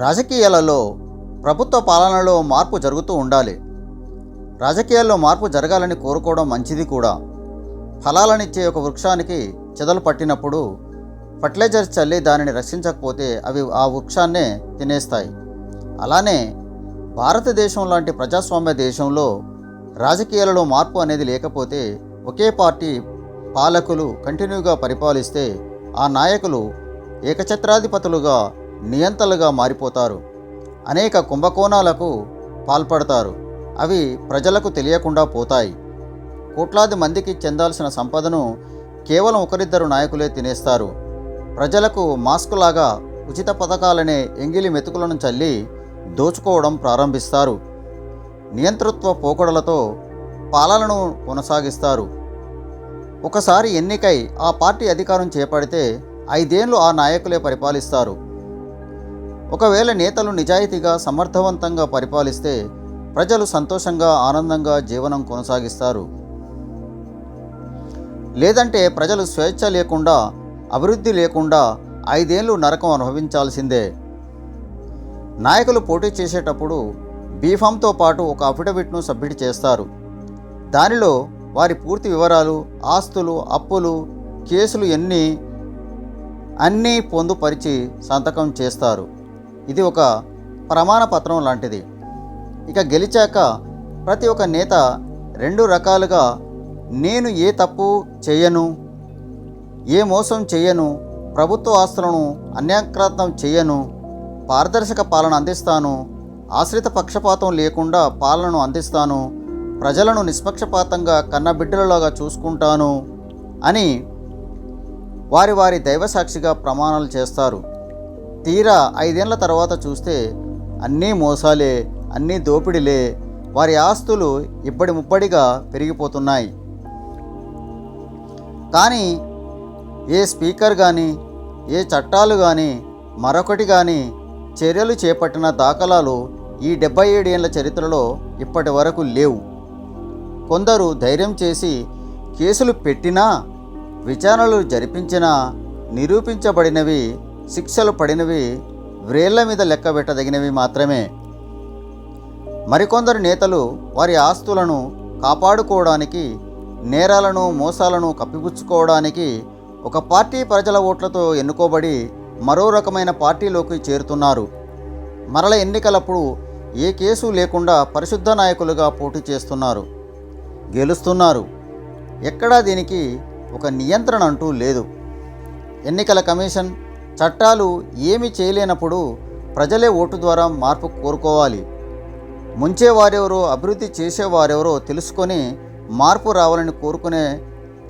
రాజకీయాలలో ప్రభుత్వ పాలనలో మార్పు జరుగుతూ ఉండాలి. రాజకీయాల్లో మార్పు జరగాలని కోరుకోవడం మంచిది కూడా. ఫలాలనిచ్చే ఒక వృక్షానికి చెదలు పట్టినప్పుడు ఫర్టిలైజర్ చల్లి దానిని రక్షించకపోతే అవి ఆ వృక్షాన్నే తినేస్తాయి. అలానే భారతదేశం లాంటి ప్రజాస్వామ్య దేశంలో రాజకీయాలలో మార్పు అనేది లేకపోతే ఒకే పార్టీ పాలకులు కంటిన్యూగా పరిపాలిస్తే ఆ నాయకులు ఏకఛత్రాధిపతులుగా నియంతలుగా మారిపోతారు. అనేక కుంభకోణాలకు పాల్పడతారు. అవి ప్రజలకు తెలియకుండా పోతాయి. కోట్లాది మందికి చెందాల్సిన సంపదను కేవలం ఒకరిద్దరు నాయకులే తినేస్తారు. ప్రజలకు మాస్కులాగా ఉచిత పథకాలనే ఎంగిలి మెతుకులను చల్లి దోచుకోవడం ప్రారంభిస్తారు. నియంతృత్వ పోకడలతో పాలనను కొనసాగిస్తారు. ఒకసారి ఎన్నికై ఆ పార్టీ అధికారం చేపడితే ఐదేళ్ళు ఆ నాయకులే పరిపాలిస్తారు. ఒకవేళ నేతలు నిజాయితీగా సమర్థవంతంగా పరిపాలిస్తే ప్రజలు సంతోషంగా ఆనందంగా జీవనం కొనసాగిస్తారు. లేదంటే ప్రజలు స్వేచ్ఛ లేకుండా అభివృద్ధి లేకుండా ఐదేళ్ళు నరకం అనుభవించాల్సిందే. నాయకులు పోటీ చేసేటప్పుడు బీఫామ్తో పాటు ఒక అఫిడవిట్ను సబ్మిట్ చేస్తారు. దానిలో వారి పూర్తి వివరాలు ఆస్తులు అప్పులు కేసులు ఎన్ని అన్నీ పొందుపరిచి సంతకం చేస్తారు. ఇది ఒక ప్రమాణ పత్రం లాంటిది. ఇక గెలిచాక ప్రతి ఒక్క నేత రెండు రకాలుగా నేను ఏ తప్పు చేయను ఏ మోసం చేయను ప్రభుత్వ ఆస్తులను అన్యాక్రాంతం చేయను పారదర్శక పాలన అందిస్తాను ఆశ్రిత పక్షపాతం లేకుండా పాలనను అందిస్తాను ప్రజలను నిష్పక్షపాతంగా కన్నబిడ్డలలాగా చూసుకుంటాను అని వారి వారి దైవసాక్షిగా ప్రమాణాలు చేస్తారు. తీరా ఐదేళ్ళ తర్వాత చూస్తే అన్నీ మోసాలే అన్నీ దోపిడిలే. వారి ఆస్తులు ఇబ్బడి ముప్పడిగా పెరిగిపోతున్నాయి. కానీ ఏ స్పీకర్ కానీ ఏ చట్టాలు కానీ మరొకటి కానీ చర్యలు చేపట్టిన దాఖలాలు ఈ డెబ్బై ఏడేళ్ళ చరిత్రలో ఇప్పటి వరకు లేవు. కొందరు ధైర్యం చేసి కేసులు పెట్టినా విచారణలు జరిపించినా నిరూపించబడినవి శిక్షలు పడినవి వ్రేళ్ళ మీద లెక్క పెట్టదగినవి మాత్రమే. మరికొందరు నేతలు వారి ఆస్తులను కాపాడుకోవడానికి నేరాలను మోసాలను కప్పిపుచ్చుకోవడానికి ఒక పార్టీ ప్రజల ఓట్లతో ఎన్నుకోబడి మరో రకమైన పార్టీలోకి చేరుతున్నారు. మరల ఎన్నికలప్పుడు ఏ కేసు లేకుండా పరిశుద్ధ నాయకులుగా పోటీ చేస్తున్నారు. గెలుస్తున్నారు. ఎక్కడా దీనికి ఒక నియంత్రణ అంటూ లేదు. ఎన్నికల కమిషన్ చట్టాలు ఏమి చేయలేనప్పుడు ప్రజలే ఓటు ద్వారా మార్పు కోరుకోవాలి. ముంచేవారెవరో అభివృద్ధి చేసేవారెవరో తెలుసుకొని మార్పు రావాలని కోరుకునే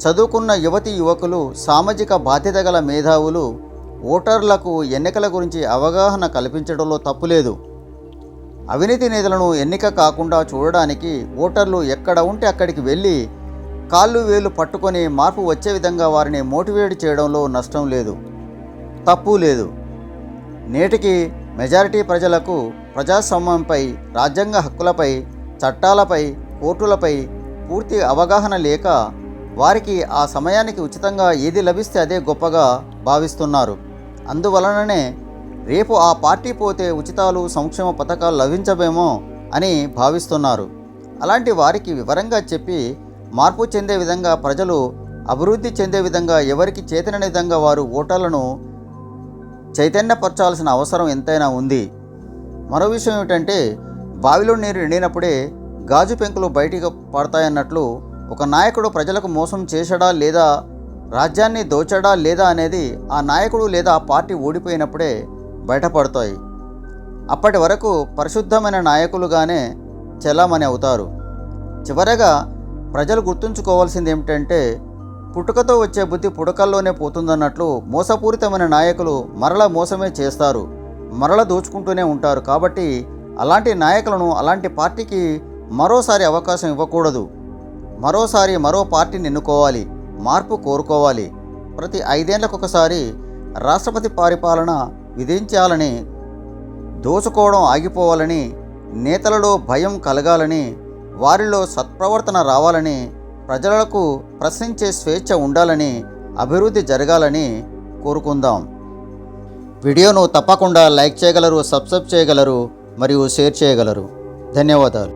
చదువుకున్న యువతి యువకులు సామాజిక బాధ్యత గల మేధావులు ఓటర్లకు ఎన్నికల గురించి అవగాహన కల్పించడంలో తప్పులేదు. అవినీతి నేతలను ఎన్నిక కాకుండా చూడడానికి ఓటర్లు ఎక్కడ ఉంటే అక్కడికి వెళ్ళి కాళ్ళు వేలు పట్టుకొని మార్పు వచ్చే విధంగా వారిని మోటివేట్ చేయడంలో నష్టం లేదు. తప్పు లేదు. నేటికి మెజారిటీ ప్రజలకు ప్రజాస్వామ్యంపై రాజ్యాంగ హక్కులపై చట్టాలపై కోర్టులపై పూర్తి అవగాహన లేక వారికి ఆ సమయానికి ఉచితంగా ఏది లభిస్తే అదే గొప్పగా భావిస్తున్నారు. అందువలననే రేపు ఆ పార్టీ పోతే ఉచితాలు సంక్షేమ పథకాలు లభించవేమో అని భావిస్తున్నారు. అలాంటి వారికి వివరంగా చెప్పి మార్పు చెందే విధంగా ప్రజలు అభివృద్ధి చెందే విధంగా ఎవరికి చేతనని విధంగా వారు ఓటర్లను చైతన్యపరచాల్సిన అవసరం ఎంతైనా ఉంది. మరో విషయం ఏమిటంటే బావిలో నీరు నిండినప్పుడే గాజు పెంకులు బయటికి పడతాయన్నట్లు ఒక నాయకుడు ప్రజలకు మోసం చేశాడా లేదా రాజ్యాన్ని దోచాడా లేదా అనేది ఆ నాయకుడు లేదా ఆ పార్టీ ఓడిపోయినప్పుడే బయటపడతాయి. అప్పటి వరకు పరిశుద్ధమైన నాయకులుగానే చెలామణి అవుతారు. చివరగా ప్రజలు గుర్తుంచుకోవాల్సింది ఏమిటంటే పుట్టుకతో వచ్చే బుద్ధి పుడకల్లోనే పోతుందన్నట్లు మోసపూరితమైన నాయకులు మరల మోసమే చేస్తారు. మరల దోచుకుంటూనే ఉంటారు కాబట్టి అలాంటి నాయకులను అలాంటి పార్టీకి మరోసారి అవకాశం ఇవ్వకూడదు. మరోసారి మరో పార్టీని ఎన్నుకోవాలి మార్పు కోరుకోవాలి. ప్రతి ఐదేళ్ళకు ఒకసారి రాష్ట్రపతి పరిపాలన విధించాలని దోచుకోవడం ఆగిపోవాలని నేతలలో భయం కలగాలని వారిలో సత్ప్రవర్తన రావాలని ప్రజలకు ప్రశ్నించే స్వేచ్ఛ ఉండాలని అభివృద్ధి జరగాలని కోరుకుందాం. వీడియోను తప్పకుండా లైక్ చేయగలరు సబ్స్క్రైబ్ చేయగలరు మరియు షేర్ చేయగలరు. ధన్యవాదాలు.